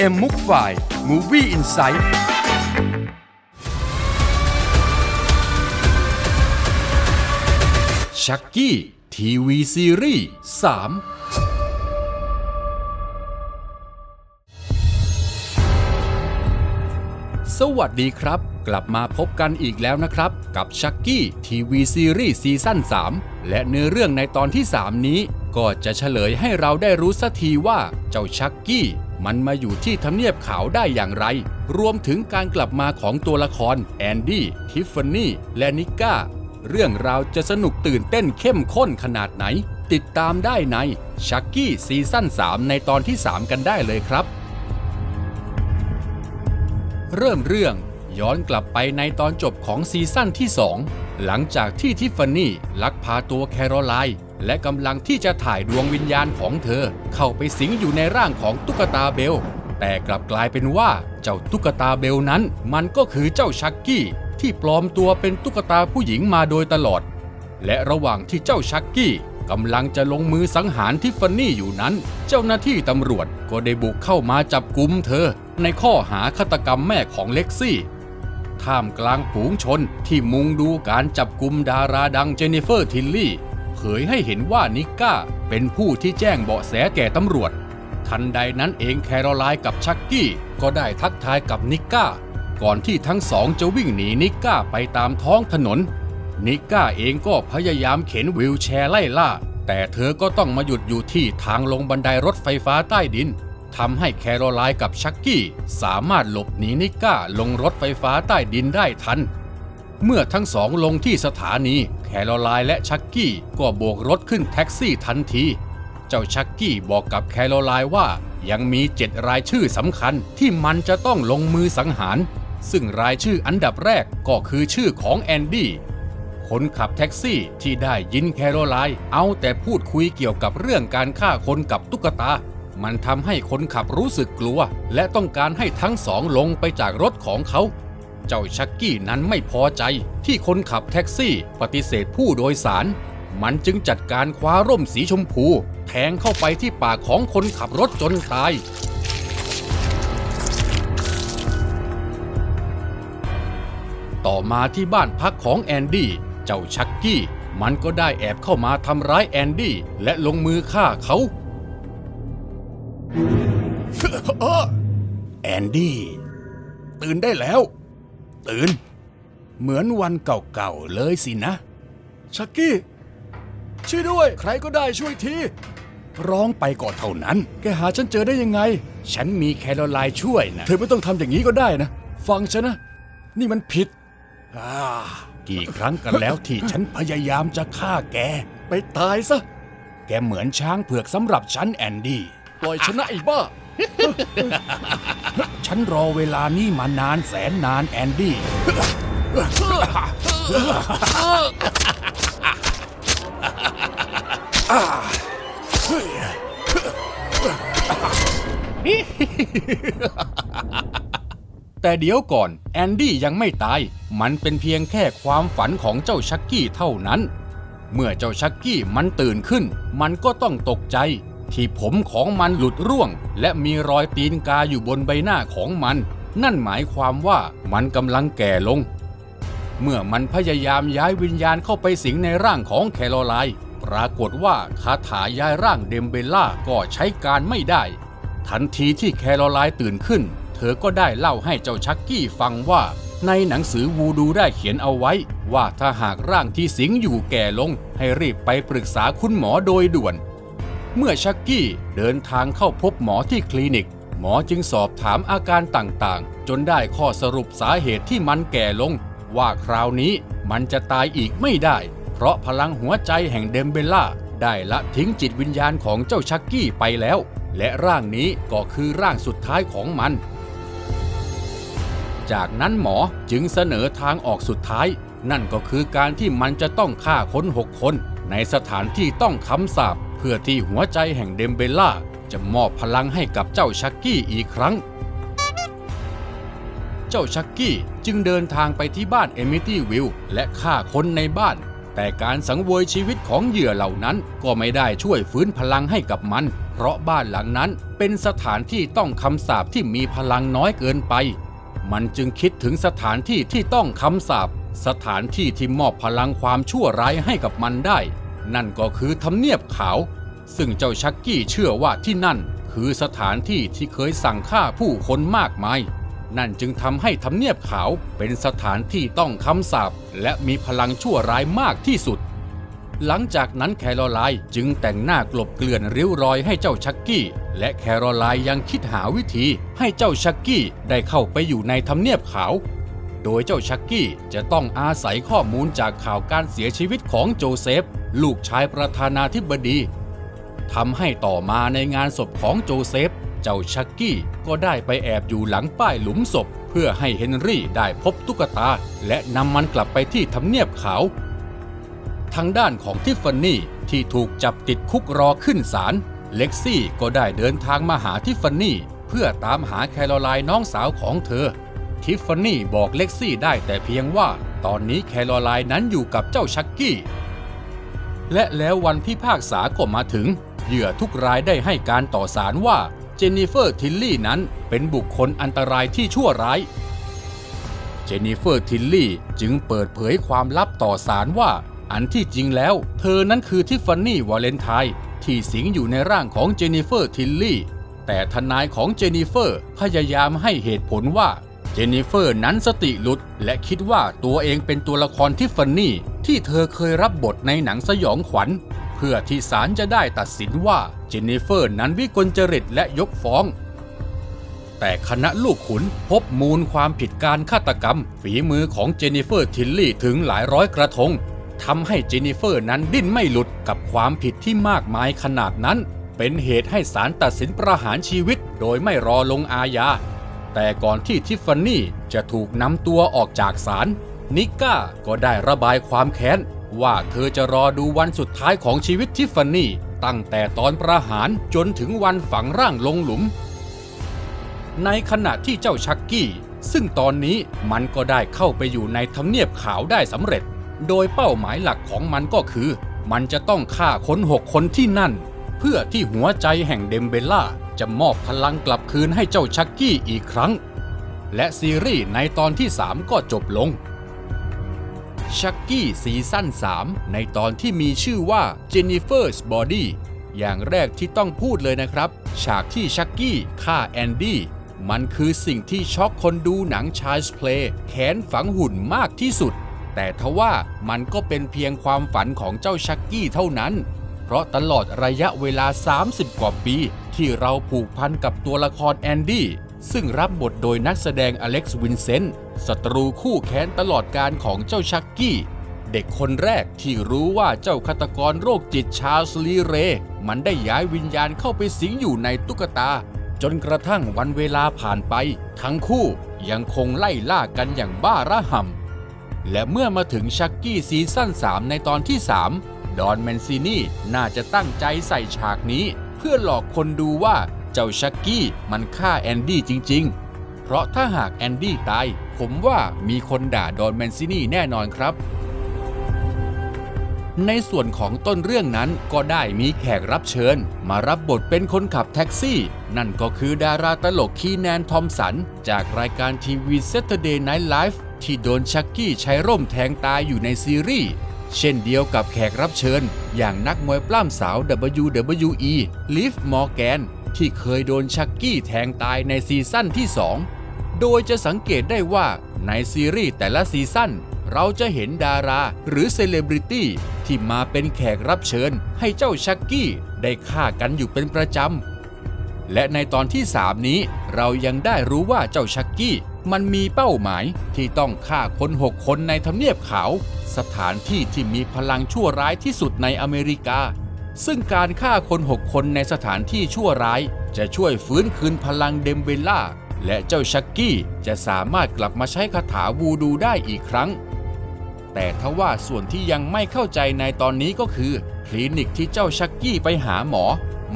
เอ็มมุกฝ่าย Movie Insight ชักกี้ทีวีซีรีส์3สวัสดีครับ กลับมาพบกันอีกแล้วนะครับ กับชักกี้ทีวีซีรีส์ซีซั่น3 และเนื้อเรื่องในตอนที่ 3 นี้ ก็จะเฉลยให้เราได้รู้สักทีว่าเจ้าชักกี้ มันมาอยู่ที่ทำเนียบขาวได้อย่างไร รวมถึงการกลับมาของตัวละครแอนดี้ ทิฟฟานี่ และนิก้า เรื่องราวจะสนุกตื่นเต้นเข้มข้นขนาดไหน ติดตามได้ในชักกี้ซีซั่น 3 ในตอนที่ 3 กันได้เลยครับ เริ่มเรื่องย้อนกลับไปในตอนจบของซีซั่นที่ 2 หลังจากที่ทิฟฟานี่ลักพาตัวแคโรไลน์ และกำลังที่จะถ่ายดวงวิญญาณของเธอ เข้าไปสิงอยู่ในร่างของตุ๊กตาเบล แต่กลับกลายเป็นว่าเจ้าตุ๊กตาเบลนั้น มันก็คือเจ้าชักกี้ ที่ปลอมตัวเป็นตุ๊กตาผู้หญิงมาโดยตลอด และระหว่างที่เจ้าชักกี้กำลังจะลงมือสังหารทิฟฟานี่อยู่นั้น เจ้าหน้าที่ตำรวจก็ได้บุกเข้ามาจับกุมเธอ ในข้อหาฆาตกรรมแม่ของเล็กซี่ ท่ามกลางฝูงชนที่มุงดูการจับกุมดาราดังเจนนิเฟอร์ทิลลี่ เผยให้เห็นว่านิก้าเป็นผู้ที่แจ้งเบาะแสแก่ตำรวจ ทันใดนั้นเองแคโรไลน์กับชักกี้ก็ได้ทักทายกับนิก้า ก่อนที่ทั้งสองจะวิ่งหนีนิก้าไปตามท้องถนน นิก้าเองก็พยายามเข็นวิวแชร์ไล่ล่า แต่เธอก็ต้องมาหยุดอยู่ที่ทางลงบันไดรถไฟฟ้าใต้ดินทำให้แคโรไลน์กับชักกี้สามารถหลบหนีนิก้าลงรถไฟฟ้าใต้ดินได้ทัน เมื่อทั้งสองลงที่สถานี แคโรไลน์และชักกี้ก็โบกรถขึ้นแท็กซี่ทันที เจ้าชักกี้บอกกับแคโรไลน์ว่ายังมีเจ็ดรายชื่อสำคัญที่มันจะต้องลงมือสังหาร ซึ่งรายชื่ออันดับแรกก็คือชื่อของแอนดี้คนขับแท็กซี่ที่ได้ยินแคโรไลน์เอาแต่พูดคุยเกี่ยวกับเรื่องการฆ่าคนกับตุ๊กตา มันทำให้คนขับรู้สึกกลัว และต้องการให้ทั้งสองลงไปจากรถของเขา เจ้าชักกี้นั้นไม่พอใจที่คนขับแท็กซี่ปฏิเสธผู้โดยสาร มันจึงจัดการคว้าร่มสีชมพู แทงเข้าไปที่ปากของคนขับรถจนตาย ต่อมาที่บ้านพักของแอนดี้ เจ้าชักกี้มันก็ได้แอบเข้ามาทำร้ายแอนดี้และลงมือฆ่าเขา แอนดี้ตื่นได้แล้ว ตื่น เหมือนวันเก่าๆเลยสินะชักกี้ ช่วยด้วย ใครก็ได้ช่วยที ร้องไปก่อนเท่านั้น แกหาฉันเจอได้ยังไง ฉันมีแคโรไลน์ช่วยนะ เธอไม่ต้องทำอย่างนี้ก็ได้นะ ฟังฉันนะ นี่มันผิดอ่ากี่ครั้งกันแล้วที่ฉันพยายามจะฆ่าแก ไปตายซะ แกเหมือนช้างเผือกสำหรับฉันแอนดี้ ปล่อยชนะไอ้บ้า ฉันรอเวลานี้มานานแสนนานแอนดี้ แต่เดี๋ยวก่อน แอนดี้ยังไม่ตาย มันเป็นเพียงแค่ความฝันของเจ้าชักกี้เท่านั้น เมื่อเจ้าชักกี้มันตื่นขึ้น มันก็ต้องตกใจ ที่ผมของมันหลุดร่วง และมีรอยตีนกาอยู่บนใบหน้าของมัน นั่นหมายความว่ามันกำลังแก่ลง เมื่อมันพยายามย้ายวิญญาณเข้าไปสิงในร่างของแคโรไลน์ปรากฏว่าคาถาย้ายร่างเดมเบลล่าก็ใช้การไม่ได้ ทันทีที่แคโรไลน์ตื่นขึ้น เธอก็ได้เล่าให้เจ้าชักกี้ฟังว่า ในหนังสือวูดูได้เขียนเอาไว้ ว่าถ้าหากร่างที่สิงอยู่แก่ลง ให้รีบไปปรึกษาคุณหมอโดยด่วน เมื่อชักกี้เดินทางเข้าพบหมอที่คลินิก หมอจึงสอบถามอาการต่างๆ จนได้ข้อสรุปสาเหตุที่มันแก่ลง ว่าคราวนี้มันจะตายอีกไม่ได้ เพราะพลังหัวใจแห่งเดมเบล่าได้ละทิ้งจิตวิญญาณของเจ้าชักกี้ไปแล้ว และร่างนี้ก็คือร่างสุดท้ายของมัน จากนั้นหมอจึงเสนอทางออกสุดท้าย นั่นก็คือการที่มันจะต้องฆ่าคนหกคน ในสถานที่ต้องคำสาป เพื่อที่หัวใจแห่งเดมเบล่าจะมอบพลังให้กับเจ้าชักกี้อีกครั้ง เจ้าชักกี้จึงเดินทางไปที่บ้านเอมิตี้วิลและฆ่าคนในบ้าน แต่การสังเวยชีวิตของเหยื่อเหล่านั้นก็ไม่ได้ช่วยฟื้นพลังให้กับมัน เพราะบ้านหลังนั้นเป็นสถานที่ต้องคำสาปที่มีพลังน้อยเกินไป มันจึงคิดถึงสถานที่ที่ต้องคำสาปสถานที่ที่มอบพลังความชั่วร้ายให้กับมันได้ นั่นก็คือทำเนียบขาว ซึ่งเจ้าชักกี้เชื่อว่าที่นั่นคือสถานที่ที่เคยสั่งฆ่าผู้คนมากมาย นั่นจึงทำให้ทำเนียบขาวเป็นสถานที่ต้องคำสาปและมีพลังชั่วร้ายมากที่สุด หลังจากนั้นแคโรไลน์จึงแต่งหน้ากลบเกลื่อนริ้วรอยให้เจ้าชักกี้ และแคโรไลน์ยังคิดหาวิธีให้เจ้าชักกี้ได้เข้าไปอยู่ในทำเนียบขาวโดยเจ้าชักกี้จะต้องอาศัยข้อมูลจากข่าวการเสียชีวิตของโจเซฟ ลูกชายประธานาธิบดีทำให้ต่อมาในงานศพของโจเซฟ เจ้าชักกี้ก็ได้ไปแอบอยู่หลังป้ายหลุมศพ เพื่อให้เฮนรี่ได้พบตุ๊กตา และนำมันกลับไปที่ทำเนียบขาว ทางด้านของทิฟฟานี่ที่ถูกจับติดคุกรอขึ้นศาลเล็กซี่ก็ได้เดินทางมาหาทิฟฟานี่เพื่อตามหาแคโรไลน์น้องสาวของเธอ ทิฟฟานี่บอกเล็กซี่ได้แต่เพียงว่า ตอนนี้แคโรไลน์นั้นอยู่กับเจ้าชักกี้ และแล้ววันพิพากษาก็มาถึง เหยื่อทุกรายได้ให้การต่อสารว่าเจนนิเฟอร์ทิลลี่นั้นเป็นบุคคลอันตรายที่ชั่วร้าย เจนนิเฟอร์ทิลลี่จึงเปิดเผยความลับต่อสารว่า อันที่จริงแล้ว เธอนั้นคือทิฟฟานี่วาเลนไทน์ที่สิงอยู่ในร่างของเจนนิเฟอร์ทิลลี่แต่ทนายของเจนนิเฟอร์พยายามให้เหตุผลว่าเจนนิเฟอร์นั้นสติหลุด และคิดว่าตัวเองเป็นตัวละครทิฟฟานี่ ที่เธอเคยรับบทในหนังสยองขวัญ เพื่อที่ศาลจะได้ตัดสินว่าเจนนิเฟอร์นั้นวิกลจริตและยกฟ้อง แต่คณะลูกขุนพบมูลความผิดการฆาตกรรม ฝีมือของเจนนิเฟอร์ทิลลี่ถึงหลายร้อยกระทงทำให้เจนนิเฟอร์นั้นดิ้นไม่หลุดกับความผิดที่มากมายขนาดนั้น เป็นเหตุให้ศาลตัดสินประหารชีวิตโดยไม่รอลงอาญาแต่ก่อนที่ทิฟฟานี่จะถูกนำตัวออกจากศาล นิก้าก็ได้ระบายความแค้น ว่าเธอจะรอดูวันสุดท้ายของชีวิตทิฟฟานี่ ตั้งแต่ตอนประหารจนถึงวันฝังร่างลงหลุม ในขณะที่เจ้าชักกี้ ซึ่งตอนนี้มันก็ได้เข้าไปอยู่ในทำเนียบขาวได้สำเร็จ โดยเป้าหมายหลักของมันก็คือ มันจะต้องฆ่าคนหกคนที่นั่น เพื่อที่หัวใจแห่งเดมเบลล่าจะมอบพลังกลับคืนให้เจ้าชักกี้อีกครั้ง และซีรีส์ในตอนที่ 3 ก็จบลง ชักกี้ซีซั่น 3 ในตอนที่มีชื่อว่า Jennifer's Body อย่างแรกที่ต้องพูดเลยนะครับ ฉากที่ชักกี้ฆ่าแอนดี้มันคือสิ่งที่ช็อกคนดูหนังชายส์เพลย์แขนฝังหุ่นมากที่สุด แต่ทว่ามันก็เป็นเพียงความฝันของเจ้าชักกี้เท่านั้น เพราะตลอดระยะเวลา 30 กว่าปี ที่เราผูกพันกับตัวละครแอนดี้ซึ่งรับบทโดยนักแสดงอเล็กซ์วินเซนต์ ศัตรูคู่แค้นตลอดการของเจ้าชักกี้ เด็กคนแรกที่รู้ว่าเจ้าฆาตกรโรคจิตชาลส์ลีเร มันได้ย้ายวิญญาณเข้าไปสิงอยู่ในตุ๊กตา จนกระทั่งวันเวลาผ่านไป ทั้งคู่ยังคงไล่ล่ากันอย่างบ้าระห่ำและเมื่อมาถึงชักกี้ซีซั่น3ในตอนที่ 3 ดอนแมนซินี่น่าจะตั้งใจใส่ฉากนี้ เพื่อหลอกคนดูว่าเจ้าชักกี้มันฆ่าแอนดี้จริง ๆ เพราะถ้าหากแอนดี้ตาย ผมว่ามีคนด่าดอนแมนซินี่แน่นอนครับ ในส่วนของต้นเรื่องนั้นก็ได้มีแขกรับเชิญ มารับบทเป็นคนขับแท็กซี่ นั่นก็คือดาราตลกคีแนนทอมสัน จากรายการทีวี Saturday Night Live ที่โดนชักกี้ใช้ร่มแทงตายอยู่ในซีรีส์เช่นเดียวกับแขกรับเชิญ อย่างนักมวยปล้ำสาว WWE ลิฟมอร์แกนที่เคยโดนชักกี้แทงตายในซีซั่นที่ 2 โดยจะสังเกตได้ว่าในซีรีส์แต่ละซีซั่นเราจะเห็นดาราหรือเซเลบริตี้ที่มาเป็นแขกรับเชิญให้เจ้าชักกี้ได้ฆ่ากันอยู่เป็นประจำ และในตอนที่ 3 นี้เรายังได้รู้ว่าเจ้าชักกี้มันมีเป้าหมายที่ต้องฆ่าคน6คนในทำเนียบขาว สถานที่ที่มีพลังชั่วร้ายที่สุดในอเมริกา ซึ่งการฆ่าคน6คนในสถานที่ชั่วร้าย จะช่วยฟื้นคืนพลังเดมเบลล่า และเจ้าชักกี้จะสามารถกลับมาใช้คาถาวูดูได้อีกครั้ง แต่ทว่าส่วนที่ยังไม่เข้าใจในตอนนี้ก็คือ คลินิกที่เจ้าชักกี้ไปหาหมอ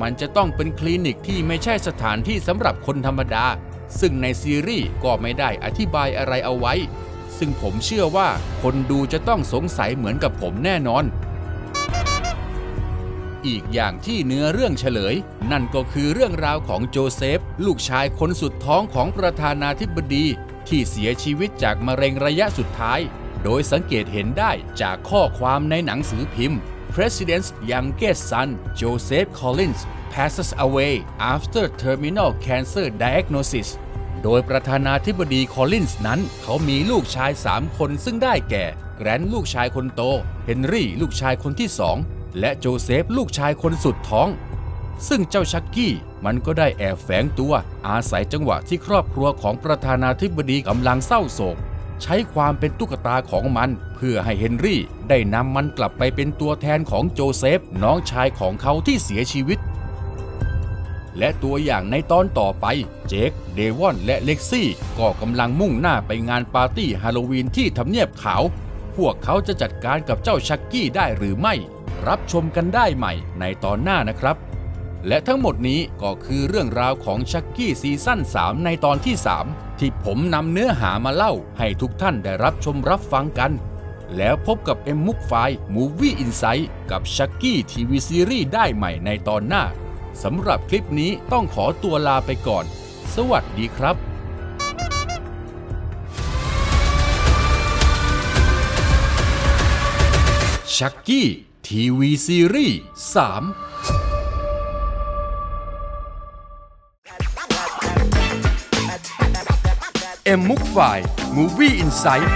มันจะต้องเป็นคลินิกที่ไม่ใช่สถานที่สำหรับคนธรรมดา ซึ่งในซีรีส์ก็ไม่ได้อธิบายอะไรเอาไว้ ซึ่งผมเชื่อว่าคนดูจะต้องสงสัยเหมือนกับผมแน่นอน อีกอย่างที่เนื้อเรื่องเฉลย นั่นก็คือเรื่องราวของโจเซฟ ลูกชายคนสุดท้องของประธานาธิบดี ที่เสียชีวิตจากมะเร็งระยะสุดท้าย โดยสังเกตเห็นได้จากข้อความในหนังสือพิมพ์ President's youngest son Joseph Collins passes away after terminal cancer diagnosis โดยประธานาธิบดีคอลลินส์นั้น เขามีลูกชาย 3 คนซึ่งได้แก่ แกรนลูกชายคนโต เฮนรี่ ลูกชายคนที่2 และโจเซฟลูกชายคนสุดท้อง ซึ่งเจ้าชักกี้มันก็ได้แอบแฝงตัวอาศัยจังหวะที่ครอบครัวของประธานาธิบดีกำลังเศร้าโศก ใช้ความเป็นตุ๊กตาของมัน เพื่อให้เฮนรี่ได้นำมันกลับไปเป็นตัวแทนของโจเซฟน้องชายของเขาที่เสียชีวิต และตัวอย่างในตอนต่อไป เจค เดวอน และเล็กซี่ ก็กำลังมุ่งหน้าไปงานปาร์ตี้ฮาโลวีนที่ทำเนียบขาว พวกเขาจะจัดการกับเจ้าชักกี้ได้หรือไม่ รับชมกันได้ใหม่ในตอนหน้านะครับ และทั้งหมดนี้ก็คือเรื่องราวของชักกี้ซีซั่น3 ในตอนที่ 3 ที่ผมนำเนื้อหามาเล่าให้ทุกท่านได้รับชมรับฟังกัน แล้วพบกับเอ็มมุกไฟ Movie Insight กับชักกี้ทีวีซีรีส์ได้ใหม่ในตอนหน้าสำหรับคลิปนี้ต้องขอตัวลาไปก่อน สวัสดีครับชักกี้ ทีวีซีรีส์3เอ็มมุกไฟ Movie Insight